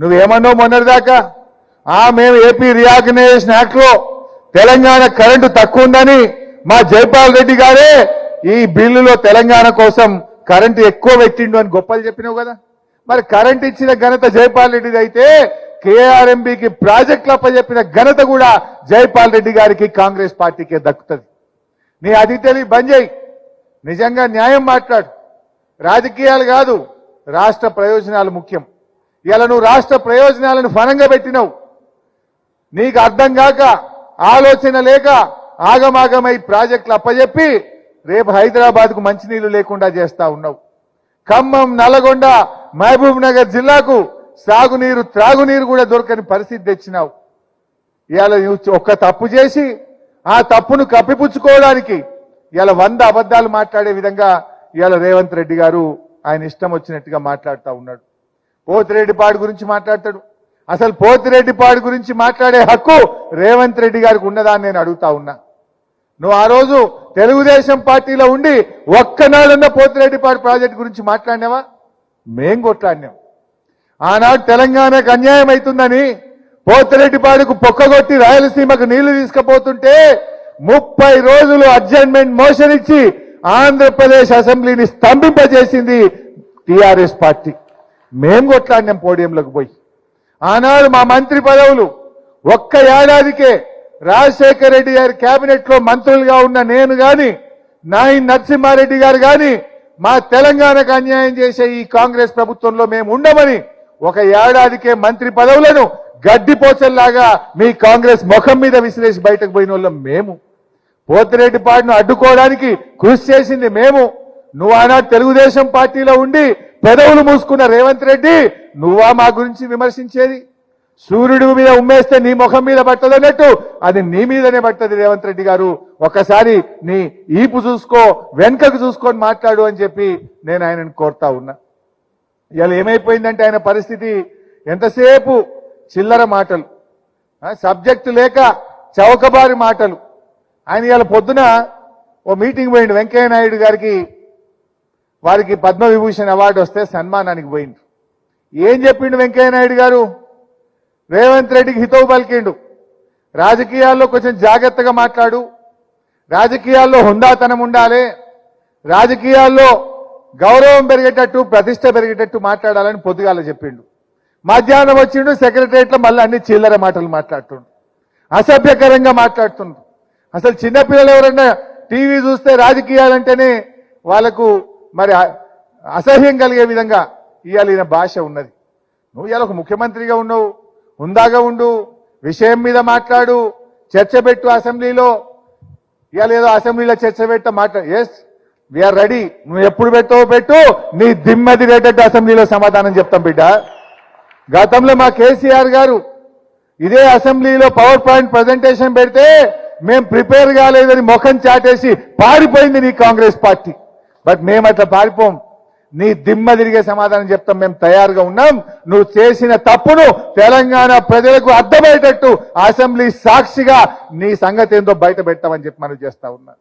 నువ్వేమన్నావు మొన్నటిదాకా? ఆ మేము ఏపీ రియాగ్నైజేషన్ యాక్ట్లో తెలంగాణ కరెంటు తక్కువ ఉందని మా జైపాల్ రెడ్డి గారే ఈ బిల్లులో తెలంగాణ కోసం కరెంటు ఎక్కువ పెట్టిండు అని గొప్పలు చెప్పినావు కదా. మరి కరెంట్ ఇచ్చిన ఘనత జైపాల్ రెడ్డిది అయితే కేఆర్ఎంబికి ప్రాజెక్టులు అప్పచెప్పిన ఘనత కూడా జైపాల్ రెడ్డి గారికి కాంగ్రెస్ పార్టీకే దక్కుతుంది. నీ అది తెలివి బంద్ చేయి. నిజంగా న్యాయం మాట్లాడు. రాజకీయాలు కాదు రాష్ట్ర ప్రయోజనాలు ముఖ్యం. ఇలా నువ్వు రాష్ట్ర ప్రయోజనాలను ఫలంగా పెట్టినావు. నీకు అర్థం కాక ఆలోచన లేక ఆగమాగమై ప్రాజెక్టులు అప్పజెప్పి రేపు హైదరాబాద్కు మంచినీళ్ళు మంచినీళ్ళు లేకుండా చేస్తా ఉన్నావు. ఖమ్మం నల్లగొండ మహబూబ్ నగర్ జిల్లాకు సాగునీరు త్రాగునీరు కూడా దొరకని పరిస్థితి తెచ్చినావు. ఇవాళ ఒక్క తప్పు చేసి ఆ తప్పును కప్పిపుచ్చుకోవడానికి ఇవాళ వంద అబద్ధాలు మాట్లాడే విధంగా ఇవాళ రేవంత్ రెడ్డి గారు ఆయన ఇష్టం వచ్చినట్టుగా మాట్లాడుతూ ఉన్నాడు. పోతిరెడ్డిపాడు గురించి మాట్లాడతాడు. అసలు పోతిరెడ్డిపాడు గురించి మాట్లాడే హక్కు రేవంత్ రెడ్డి గారికి ఉన్నదా నేను అడుగుతా ఉన్నా. నువ్వు ఆ రోజు తెలుగుదేశం పార్టీలో ఉండి ఒక్కనాడన్న పోతిరెడ్డిపాడు ప్రాజెక్ట్ గురించి మాట్లాడినావా? మేం కొట్లాడినాం. ఆనాడు తెలంగాణకు అన్యాయం అవుతుందని పోతిరెడ్డిపాడుకు పొక్కగొట్టి రాయలసీమకు నీళ్ళు తీసుకుపోతుంటే ముప్పై రోజులు అడ్జర్న్మెంట్ మోషన్ ఇచ్చి ఆంధ్రప్రదేశ్ అసెంబ్లీని స్తంభింపజేసింది టిఆర్ఎస్ పార్టీ. మేం కొట్లాడినాం పోడియంలోకి పోయి. ఆనాడు మా మంత్రి పదవులు ఒక్క ఏడాదికే రాజశేఖర రెడ్డి గారి కేబినెట్లో మంత్రులుగా ఉన్న నేను గాని నాయన్ నరసింహారెడ్డి గారు గాని మా తెలంగాణకు అన్యాయం చేసే ఈ కాంగ్రెస్ ప్రభుత్వంలో మేము ఉండమని ఒక ఏడాదికే మంత్రి పదవులను గడ్డిపోచల్లాగా మీ కాంగ్రెస్ ముఖం మీద విసిరేసి బయటకు పోయిన వాళ్ళం మేము. పోతిరెడ్డిపాడును అడ్డుకోవడానికి కృషి చేసింది మేము. నువ్వు ఆనాడు తెలుగుదేశం పార్టీలో ఉండి పెదవులు మూసుకున్న రేవంత్ రెడ్డి నువ్వా మా గురించి విమర్శించేది? సూర్యుడి మీద ఉమ్మేస్తే నీ ముఖం మీద పట్టదన్నట్టు అది నీ మీదనే పట్టది రేవంత్ రెడ్డి గారు. ఒకసారి నీ ఈపు చూసుకో వెనుకకు చూసుకొని మాట్లాడు అని చెప్పి నేను ఆయనను కోరుతా ఉన్నా. ఇవాళ ఏమైపోయిందంటే ఆయన పరిస్థితి? ఎంతసేపు? చిల్లర మాటలు. సబ్జెక్టు లేక చౌకబారి మాటలు. ఆయన ఇవాళ పొద్దున ఓ మీటింగ్ పోయిండు వెంకయ్య నాయుడు గారికి వారికి పద్మవిభూషణ్ అవార్డు వస్తే సన్మానానికి పోయిండు ఏం చెప్పిండు వెంకయ్య నాయుడు గారు? రేవంత్ రెడ్డికి హితవు పలికిండు. రాజకీయాల్లో కొంచెం జాగ్రత్తగా మాట్లాడు. రాజకీయాల్లో హుందాతనం ఉండాలి. రాజకీయాల్లో గౌరవం పెరిగేటట్టు ప్రతిష్ట పెరిగేటట్టు మాట్లాడాలని పొద్దుగాల చెప్పిండు. మధ్యాహ్నం వచ్చిండు సెక్రటరియట్లో మళ్ళీ అన్ని చిల్లర మాటలు మాట్లాడుతుండు. అసభ్యకరంగా మాట్లాడుతుండు. అసలు చిన్నపిల్లలు ఎవరన్నా టీవీ చూస్తే రాజకీయాలంటేనే వాళ్ళకు మరి అసహ్యం కలిగే విధంగా ఇవాళ ఈయన భాష ఉన్నది. నువ్వు ఇవాళ ఒక ముఖ్యమంత్రిగా ఉండవు హుందాగా ఉండు విషయం మీద మాట్లాడు చర్చ పెట్టు అసెంబ్లీలో. ఇవాళ ఏదో అసెంబ్లీలో చర్చ పెట్ట మాట్లాడు ఎస్ వీఆర్ రెడీ నువ్వు ఎప్పుడు పెట్టవో పెట్టు నీ దిమ్మది రేటట్టు అసెంబ్లీలో సమాధానం చెప్తాం బిడ్డ. గతంలో మా కేసీఆర్ గారు ఇదే అసెంబ్లీలో పవర్ పాయింట్ ప్రజెంటేషన్ పెడితే మేం ప్రిపేర్ కాలేదని ముఖం చాటేసి పారిపోయింది నీ కాంగ్రెస్ పార్టీ. బట్ మేము అట్లా పారిపోం. నీ దిమ్మ తిరిగే సమాధానం చెప్తాం. మేము తయారుగా ఉన్నాం. నువ్వు చేసిన తప్పును తెలంగాణ ప్రజలకు అర్థమయ్యేటట్టు అసెంబ్లీ సాక్షిగా నీ సంగతి ఏందో బయట పెట్టామని చెప్పి మనం చేస్తా ఉన్నా.